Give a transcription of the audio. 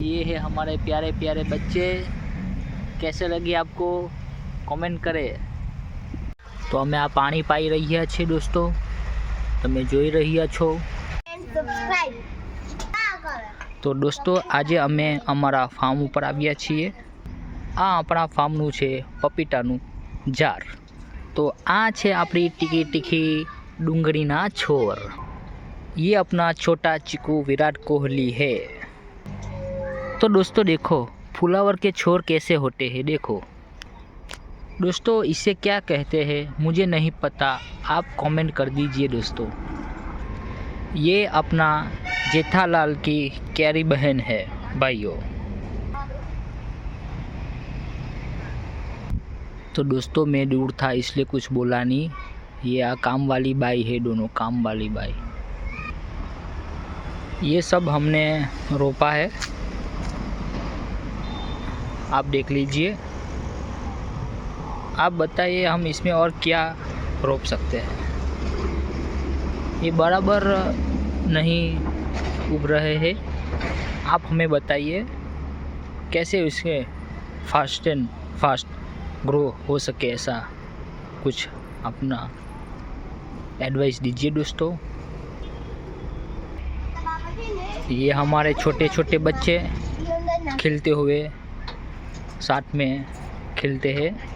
ये है हमारे प्यारे प्यारे बच्चे कैसे लगे आपको કોમેન્ટ કરે તો અમે આ પાણી પાઈ રહ્યા છીએ દોસ્તો તમે જોઈ રહ્યા છો સબસ્ક્રાઇબ ના કરો તો દોસ્તો આજે અમે અમારા ફાર્મ ઉપર આવ્યા છીએ આ આપણા ફાર્મનું છે પપીટાનું ઝાડ તો આ છે આપણી તીખી તીખી ડુંગળીના છોર ये अपना छोटा चिकू विराट कोहली है तो दोस्तों देखो, फुलावर के छोर कैसे होते हैं, देखो। दोस्तों, इसे क्या कहते हैं, मुझे नहीं पता। आप कमेंट कर दीजिए दोस्तों। ये अपना जेठालाल की कैरी बहन है, भाइयों। तो दोस्तों, मैं दूर था, इसलिए कुछ बोला नहीं। ये आ काम वाली बाई है, दोनों काम वाली बाई। ये सब हमने रोपा है। आप देख लीजिए। आप बताइए हम इसमें और क्या रोप सकते हैं। ये बराबर नहीं उग रहे हैं। आप हमें बताइए कैसे उसके फास्ट एंड फास्ट ग्रो हो सके ऐसा कुछ अपना एडवाइस दीजिए दोस्तों। ये हमारे छोटे छोटे बच्चे खेलते हुए साथ में खेलते हैं।